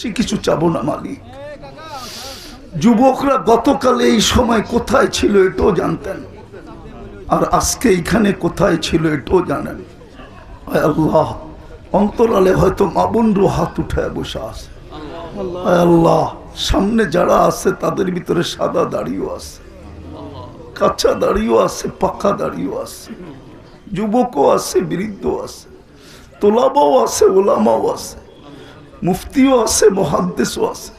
সে কিছু চাবো না মালিক যুবকরা গতকালে এই সময় কোথায় ছিল এটাও জানতেন। আর আজকে এইখানে কোথায় ছিল এটাও জানেন। আল্লাহ, অন্তরালে হয়তো মাবুন্ডু হাত উঠায় বসে আছে। আল্লাহ, সামনে যারা আছে তাদের ভিতরে সাদা দাড়িও আছে। কাঁচা দাড়িও আছে, পাকা দাড়িও আছে। যুবকও আছে বৃদ্ধ আছে। তোলাবাও আছে, ওলামাও আছে। মুফতিও আছে, মহাদ্দেশও আছে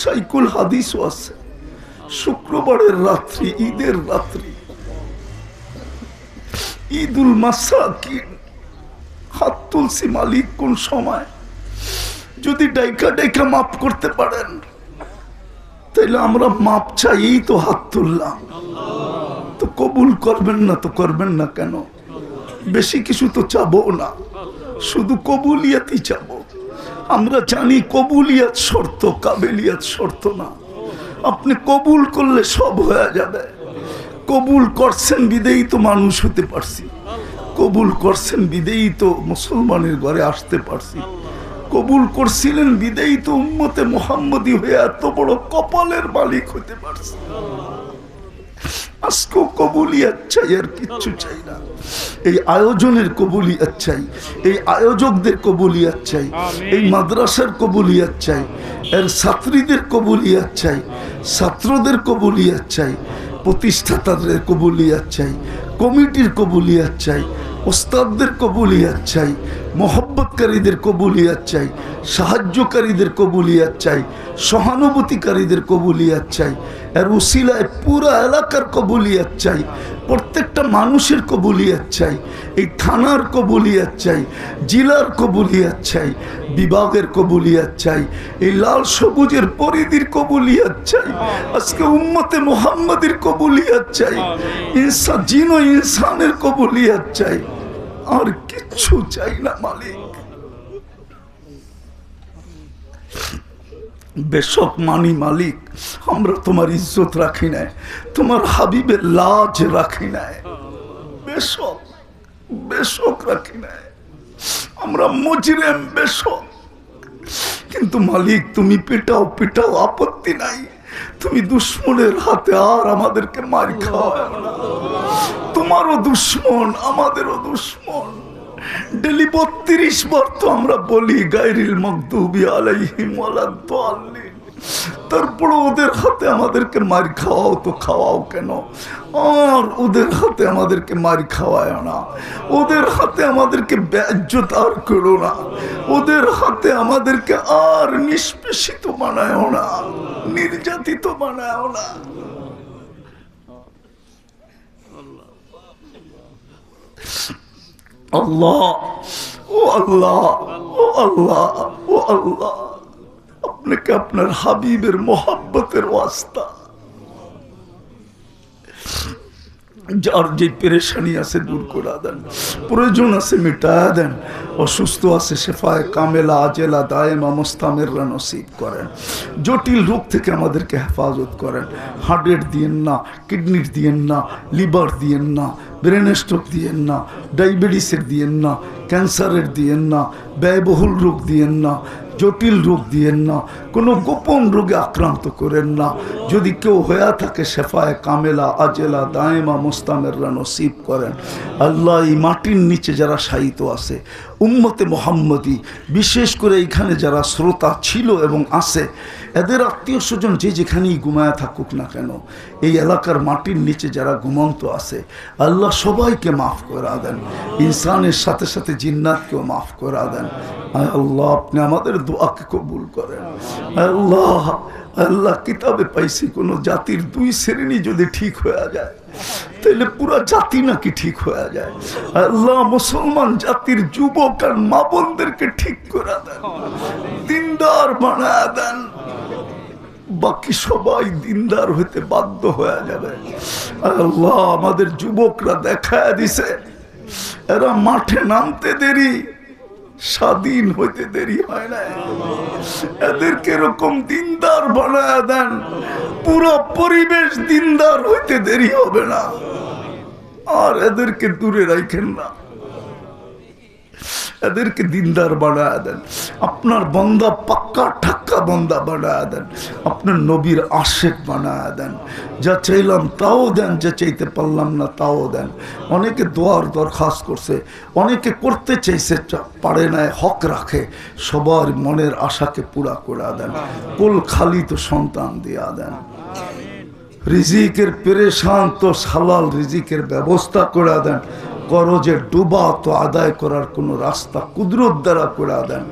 সাইকুল হাদিসও আছে। শুক্রবারের রাত্রি, ঈদের রাত্রি। ঈদুল মাসাকিন, হাত তুলসি মালিক কোন সময়? যদি ডাইকা ডাইকা মাপ করতে পারেন, তাইলে আমরা মাপ চাই তো হাত তুললাম। তো কবুল করবেন না তো করবেন না কেন? বেশি কিছু তো চাবো না, শুধু কবুলিয়াতই চাবো। আমরা জানি কবুলিয়াত শর্ত, কাবেলিয়াত শর্ত না। আপনি কবুল করলে সব হয়ে যাবে। কবুল করছেন বিদেই তো মানুষ হতে পারছি। কবুল করছেন বিদেই তো মুসলমানের ঘরে আসতে পারছি। কবুল করছিলেন বিদেই তো উম্মতে মোহাম্মদী হয়ে এত বড় কপালের মালিক হতে পারছি। আজকেও কবুলিয়াত চাই আর কিচ্ছু চাই না এই আয়োজনের কবুলিয়াত চাই এই আয়োজকদের কবুলিয়াত চাই এই মাদ্রাসার কবুলিয়াত চাই এর ছাত্রীদের কবুলিয়াত চাই ছাত্রদের কবুলিয়াত চাই প্রতিষ্ঠাতাদের কবুলিয়াত চাই কমিটির কবুলিয়াত চাই ওস্তাদদের কবুলিয়াত চাই মোহব্বতকারীদের কবুলিয়াত চাই সাহায্যকারীদের কবুলিয়াত চাই সহানুভূতিকারীদের কবুলিয়াত চাই এর উসিলায় পুরো এলাকার কবুলিয়াত চাই, প্রত্যেকটা মানুষের কবুলিয়াত চাই, এই থানার কবুলিয়াত চাই, জেলার কবুলিয়াত চাই, বিভাগের কবুলিয়াত চাই, এই লাল সবুজের পরিধির কবুলিয়াত চাই, আজকে উম্মতে মোহাম্মদের কবুলিয়াত চাই ইনসান জিন ইনসানের কবুলিয়াত চাই, আর কিচ্ছু চাই না মালিক। বেশক মানি মালিক, আমরা তোমার ইজ্জত রাখি নাই, তোমার হাবিবের লাজ রাখি নাই। বেশক বেশক রাখি নাই। আমরা মজরেম, বেশক। কিন্তু মালিক, তুমি পেটাও পেটাও আপত্তি নাই। তুমি দুশ্মনের হাতে আর আমাদেরকে মার খাওয়াও তোমারও দুশ্মন, আমাদেরও দুশ্মন। ডেলি বত্রিশ বার তো আমরা বলি গাইরিল মকদুবি আলাইহিম ওয়ালাদ্দাল্লিন তারপর ওদের হাতে আমাদেরকে মার খাওয়াও তো খাওয়াও কেন? আর ওদের হাতে আমাদেরকে মার খাওয়ায় না। ওদের হাতে আমাদেরকে ব্যাজ্যত আর করো না। ওদের হাতে আমাদেরকে আর নিষ্পেষিত বানায় না, নির্যাতিত বানায় না। আল্লাহ ও আল্লাহ ও আল্লাহ ও আল্লাহ। আপনাকে আপনার হাবিবের মোহাব্বতের ওয়াস্তা। যার যে পেরেশানি আছে দূর করে দেন, প্রয়োজন আছে মিটায়া দেন, অসুস্থ আছে শেফায় কামেলা, আজেলা, দায়েমা, মোস্তামেররা নসিব করেন, জটিল রোগ থেকে আমাদেরকে হেফাজত করেন হার্টের দিয়েন না, কিডনির দিয়েন না, লিভার দিয়েন না, ব্রেন স্ট্রোক দিয়েন না, ডায়াবেটিসের দিয়েন না, ক্যান্সারের দিয়েন না, ব্যয়বহুল রোগ দিয়েন না জটিল রোগ দিয়েন না, কোনো গোপন রোগে আক্রান্ত করেন না। যদি কেউ হয়ে থাকে শেফায় কামেলা, আজেলা, দায়েমা, মোস্তামেররা নসিব করেন। আল্লাহ এই মাটির নিচে যারা শায়িত আছে উম্মতে মোহাম্মদী। বিশেষ করে এইখানে যারা শ্রোতা ছিল এবং আছে, এদের আত্মীয় স্বজন যে যেখানেই ঘুমায় থাকুক না কেন, এই এলাকার মাটির নিচে যারা ঘুমন্ত আছে, আল্লাহ সবাইকে মাফ করা দেন। ইনসানের সাথে সাথে জিন্নাতকেও মাফ করা দেন। আল্লাহ, আপনি আমাদের দোয়াকে কবুল করেন। আল্লাহ আল্লাহ, কিতাবে পাইছি কোনো জাতির দুই শ্রেণি যদি ঠিক হয়ে যায়। তাহলে পুরা জাতি নাকি ঠিক হয়ে যায়। আল্লাহ মুসলমান জাতির যুবক আর মা বোনদেরকে ঠিক করে দেন, দিনদার বানায় দেন। বাকি সবাই দিনদার হইতে বাধ্য হয়ে যাবে। আল্লাহ আমাদের যুবকরা দেখা দিছে, এরা মাঠে নামতে দেরি। স্বাধীন হইতে দেরি হয় না এদেরকে এরকম দিনদার বানায় দেন, পুরো পরিবেশ দিনদার হইতে দেরি হবে না। আর এদেরকে দূরে রাখেন না। এদেরকে দিনদার বানায় দেন। আপনার বন্দা পাক্কা ঠাক্কা বন্দা বানায় দেন। আপনার নবীর আশেক বানায় দেন। যা চাইলাম তাও দেন, যা চাইতে পারলাম না তাও দেন। অনেকে দোয়ার দরখাস্ত করছে, অনেকে করতে চাইছে পারে না হক রাখে, সবার মনের আশাকে পুরা করে দেন। কোল খালি তো সন্তান দিয়া দেন। রিজিকের পেরেশান তো হালাল রিজিকের ব্যবস্থা করে দেন। করজের ডুবা তো আদায় করার কোনো রাস্তা কুদরত দ্বারা করে দেন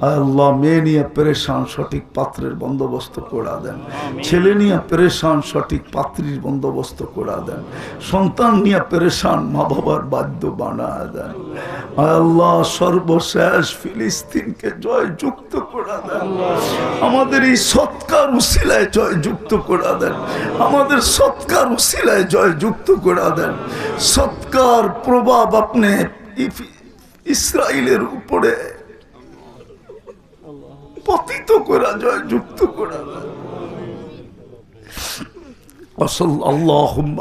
আল্লাহ, মেয়ে নিয়ে পেরেশান, সঠিক পাত্রের বন্দোবস্ত করা দেন। ছেলে নিয়ে পেরেশান, সঠিক পাত্রীর বন্দোবস্ত করা দেন। সন্তান নিয়ে পেরেশান মা বাবার বাদ্য বানা দেন। আল্লাহ সর্বশেষ ফিলিস্তিনকে জয় যুক্ত করে দেন। আমাদের এই সৎকার উশিলায় জয় যুক্ত করে দেন। আমাদের সৎকার উশিলায় জয় যুক্ত করে দেন। সৎকার প্রভাব আপনি ইসরায়েলের উপরে পতিত করা জয় যুক্ত করা দেন وصل اللهم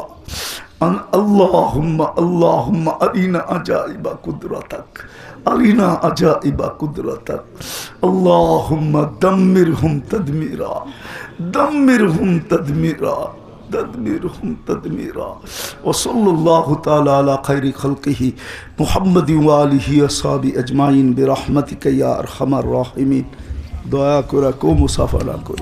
أن اللهم اللهم أرنا عجائب قدرتك أرنا عجائب قدرتك اللهم دمرهم تدميرا دمرهم تدميرا تدميرهم تدميرا وصلى الله تعالى على خير خلقه محمد وآله وصحبه أجمعين برحمتك يا أرحم الراحمين দয়া করে কেউ মুসাফা না করি